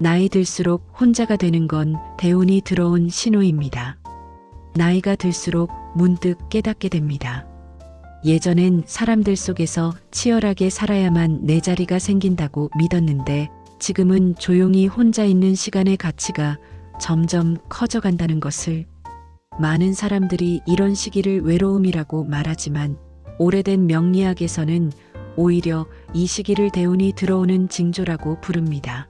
나이 들수록 혼자가 되는 건 대운이 들어온 신호입니다. 나이가 들수록 문득 깨닫게 됩니다. 예전엔 사람들 속에서 치열하게 살아야만 내 자리가 생긴다고 믿었는데 지금은 조용히 혼자 있는 시간의 가치가 점점 커져간다는 것을 많은 사람들이 이런 시기를 외로움이라고 말하지만 오래된 명리학에서는 오히려 이 시기를 대운이 들어오는 징조라고 부릅니다.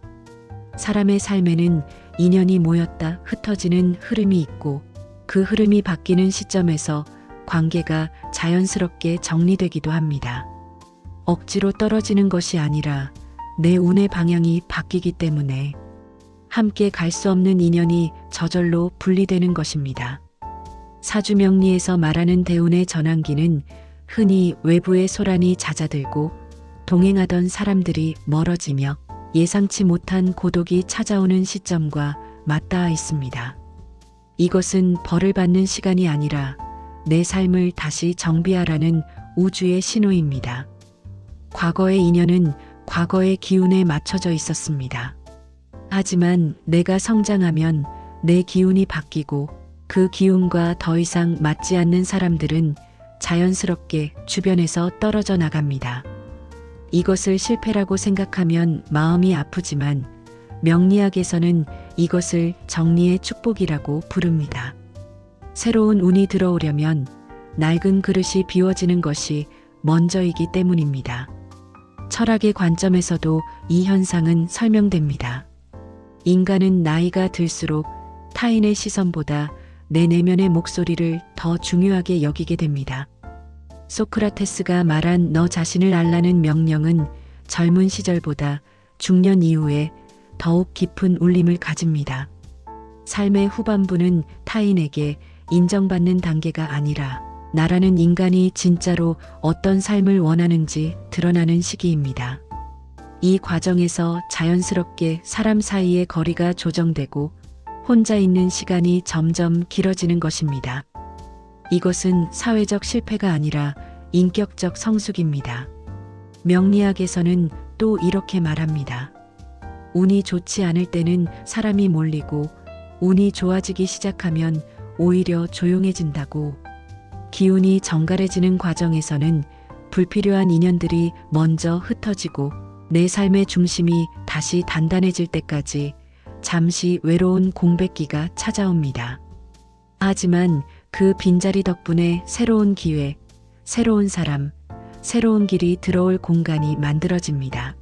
사람의 삶에는 인연이 모였다 흩어지는 흐름이 있고 그 흐름이 바뀌는 시점에서 관계가 자연스럽게 정리되기도 합니다. 억지로 떨어지는 것이 아니라 내 운의 방향이 바뀌기 때문에 함께 갈 수 없는 인연이 저절로 분리되는 것입니다. 사주명리에서 말하는 대운의 전환기는 흔히 외부의 소란이 잦아들고 동행하던 사람들이 멀어지며 예상치 못한 고독이 찾아오는 시점과 맞닿아 있습니다. 이것은 벌을 받는 시간이 아니라 내 삶을 다시 정비하라는 우주의 신호입니다. 과거의 인연은 과거의 기운에 맞춰져 있었습니다. 하지만 내가 성장하면 내 기운이 바뀌고 그 기운과 더 이상 맞지 않는 사람들은 자연스럽게 주변에서 떨어져 나갑니다. 이것을 실패라고 생각하면 마음이 아프지만 명리학에서는 이것을 정리의 축복이라고 부릅니다. 새로운 운이 들어오려면 낡은 그릇이 비워지는 것이 먼저이기 때문입니다. 철학의 관점에서도 이 현상은 설명됩니다. 인간은 나이가 들수록 타인의 시선보다 내 내면의 목소리를 더 중요하게 여기게 됩니다. 소크라테스가 말한 너 자신을 알라는 명령은 젊은 시절보다 중년 이후에 더욱 깊은 울림을 가집니다. 삶의 후반부는 타인에게 인정받는 단계가 아니라 나라는 인간이 진짜로 어떤 삶을 원하는지 드러나는 시기입니다. 이 과정에서 자연스럽게 사람 사이의 거리가 조정되고 혼자 있는 시간이 점점 길어지는 것입니다. 이것은 사회적 실패가 아니라 인격적 성숙입니다. 명리학에서는 또 이렇게 말합니다. 운이 좋지 않을 때는 사람이 몰리고 운이 좋아지기 시작하면 오히려 조용해진다고 기운이 정갈해지는 과정에서는 불필요한 인연들이 먼저 흩어지고 내 삶의 중심이 다시 단단해질 때까지 잠시 외로운 공백기가 찾아옵니다. 하지만 그 빈자리 덕분에 새로운 기회, 새로운 사람, 새로운 길이 들어올 공간이 만들어집니다.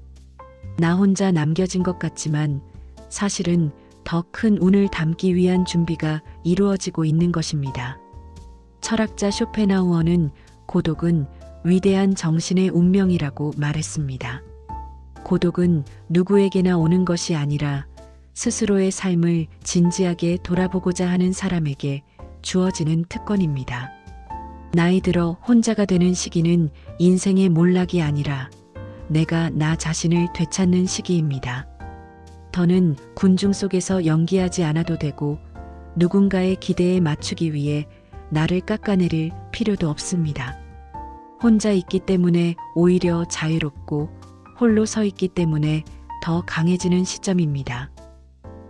나 혼자 남겨진 것 같지만 사실은 더 큰 운을 담기 위한 준비가 이루어지고 있는 것입니다. 철학자 쇼펜하우어는 고독은 위대한 정신의 운명이라고 말했습니다. 고독은 누구에게나 오는 것이 아니라 스스로의 삶을 진지하게 돌아보고자 하는 사람에게 주어지는 특권입니다. 나이 들어 혼자가 되는 시기는 인생의 몰락이 아니라 내가 나 자신을 되찾는 시기입니다. 더는 군중 속에서 연기하지 않아도 되고 누군가의 기대에 맞추기 위해 나를 깎아내릴 필요도 없습니다. 혼자 있기 때문에 오히려 자유롭고 홀로 서 있기 때문에 더 강해지는 시점입니다.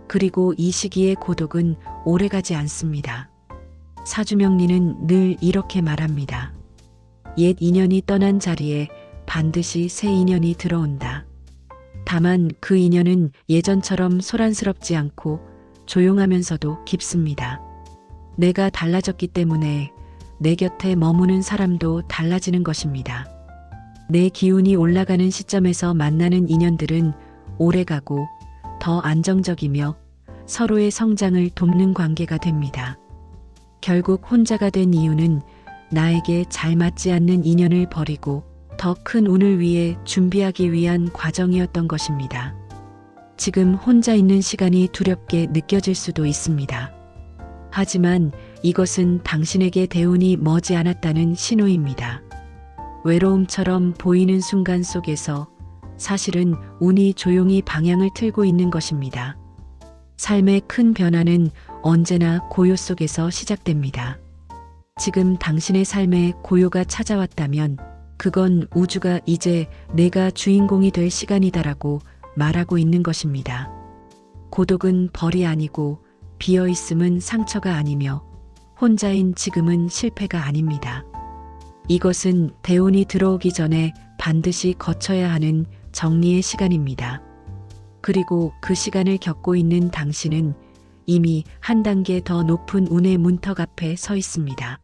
그리고 이 시기의 고독은 오래가지 않습니다. 사주명리는 늘 이렇게 말합니다. 옛 인연이 떠난 자리에 반드시 새 인연이 들어온다. 다만 그 인연은 예전처럼 소란스럽지 않고 조용하면서도 깊습니다. 내가 달라졌기 때문에 내 곁에 머무는 사람도 달라지는 것입니다. 내 기운이 올라가는 시점에서 만나는 인연들은 오래가고 더 안정적이며 서로의 성장을 돕는 관계가 됩니다. 결국 혼자가 된 이유는 나에게 잘 맞지 않는 인연을 버리고 더 큰 운을 위해 준비하기 위한 과정이었던 것입니다. 지금 혼자 있는 시간이 두렵게 느껴질 수도 있습니다. 하지만 이것은 당신에게 대운이 머지 않았다는 신호입니다. 외로움처럼 보이는 순간 속에서 사실은 운이 조용히 방향을 틀고 있는 것입니다. 삶의 큰 변화는 언제나 고요 속에서 시작됩니다. 지금 당신의 삶에 고요가 찾아왔다면 그건 우주가 이제 내가 주인공이 될 시간이다라고 말하고 있는 것입니다. 고독은 벌이 아니고 비어 있음은 상처가 아니며 혼자인 지금은 실패가 아닙니다. 이것은 대운이 들어오기 전에 반드시 거쳐야 하는 정리의 시간입니다. 그리고 그 시간을 겪고 있는 당신은 이미 한 단계 더 높은 운의 문턱 앞에 서 있습니다.